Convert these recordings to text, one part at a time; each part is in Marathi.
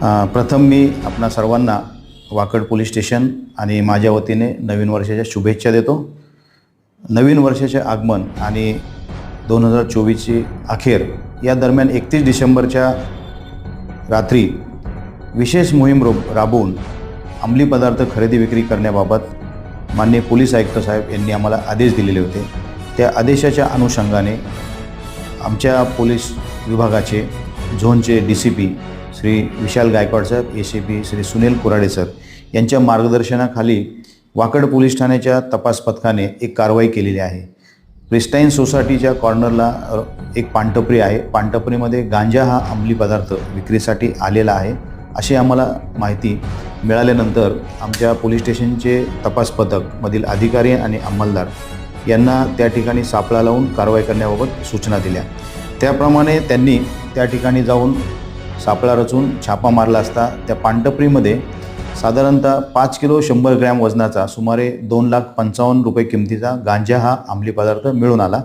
प्रथम मी आपणा सर्वांना वाकड पोलीस स्टेशन आणि माझ्या वतीने नवीन वर्षाच्या शुभेच्छा देतो. नवीन वर्षाचे आगमन आणि दोन हजार चोवीसची अखेर या दरम्यान एकतीस डिसेंबरच्या रात्री विशेष मोहीम रोब राबवून अंमली पदार्थ खरेदी विक्री करण्याबाबत माननीय पोलीस आयुक्त साहेब यांनी आम्हाला आदेश दिलेले होते. त्या आदेशाच्या अनुषंगाने आमच्या पोलीस विभागाचे झोनचे D C P Shri Vishal Gaikwad Saheb A C P Shri Sunil Kurade sir यांच्या मार्गदर्शनाखाली वाकड पोलीस ठाण्याच्या तपास पथकाने एक कारवाई केलेली आहे. क्रिस्टाईन सोसायटीच्या कॉर्नरला एक पानटपरी आहे. पानटपरीमध्ये गांजा हा अंमली पदार्थ विक्रीसाठी आलेला आहे. अशी आम्हाला माहिती मिळाल्यानंतर आमच्या पोलीस स्टेशनचे तपास पथकमधील अधिकारी आणि अंमलदार यांना त्या ठिकाणी सापळा लावून कारवाई करण्याबाबत सूचना दिल्या. त्याप्रमाणे त्यांनी त्या ठिकाणी जाऊन सापळा रचून छापा मारला असता त्या पानटपरीमध्ये साधारणतः पाच किलो शंभर ग्रॅम वजनाचा सुमारे दोन लाख पंचावन्न रुपये किमतीचा गांजा हा अंमली पदार्थ मिळून आला.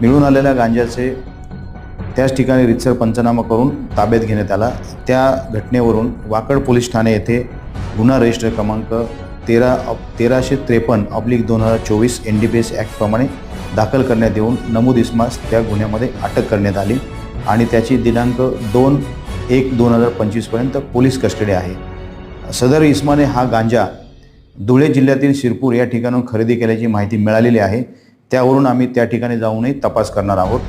मिळून आलेल्या गांजाचे त्याच ठिकाणी रितसर पंचनामा करून ताब्यात घेण्यात आला. त्या घटनेवरून वाकड पोलीस ठाणे येथे गुन्हा रजिस्टर क्रमांक तेरा तेराशे त्रेपन्न ऑब्लिक दोन हजार चोवीस एन डी पी एस ॲक्टप्रमाणे दाखल करण्यात येऊन नमूद इस्मास त्या गुन्ह्यामध्ये अटक करण्यात आली आणि त्याची दिनांक दोन एक दोन हजार पंचवीसपर्यंत पोलीस कस्टडी आहे. सदर इस्माने हा गांजा धुळे जिल्ह्यातील शिरपूर या ठिकाणून खरेदी केल्याची माहिती मिळालेली आहे. त्यावरून आम्ही त्या ठिकाणी जाऊनही तपास करणार आहोत.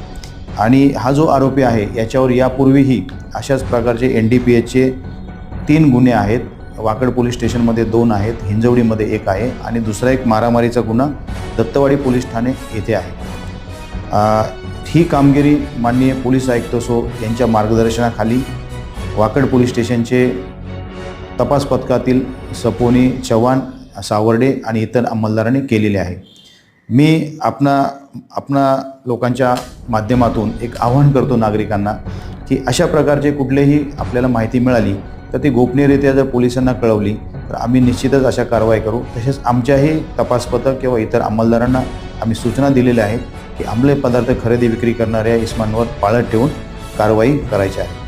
आणि हा जो आरोपी आहे याच्यावर यापूर्वीही अशाच प्रकारचे एन डी पी एचचे तीन गुन्हे आहेत. वाकड पोलीस स्टेशनमध्ये दोन आहेत हिंजवडीमध्ये एक आहे आणि दुसरा एक मारामारीचा गुन्हा दत्तवाडी पोलीस ठाणे येथे आहे. ही कामगिरी माननीय पोलीस आयुक्त सो यांच्या मार्गदर्शनाखाली वाकड पोलीस स्टेशनचे तपास पथकातील सपोनी चव्हाण सावर्डे आणि इतर अंमलदारांनी केलेले आहे. मी आपणा आपणा लोकांच्या माध्यमातून एक आव्हान करतो नागरिकांना की अशा प्रकारचे कुठलेही आपल्याला माहिती मिळाली तर ती गोपनीयरित्या जर पोलिसांना कळवली तर आम्ही निश्चितच अशा कारवाई करू. तसेच आमच्याही तपास पथक किंवा इतर अंमलदारांना आम्ही सूचना दिलेल्या आहेत की अंमले पदार्थ खरेदी विक्री करणाऱ्या इस्मांवर पाळत ठेवून कारवाई करायची आहे.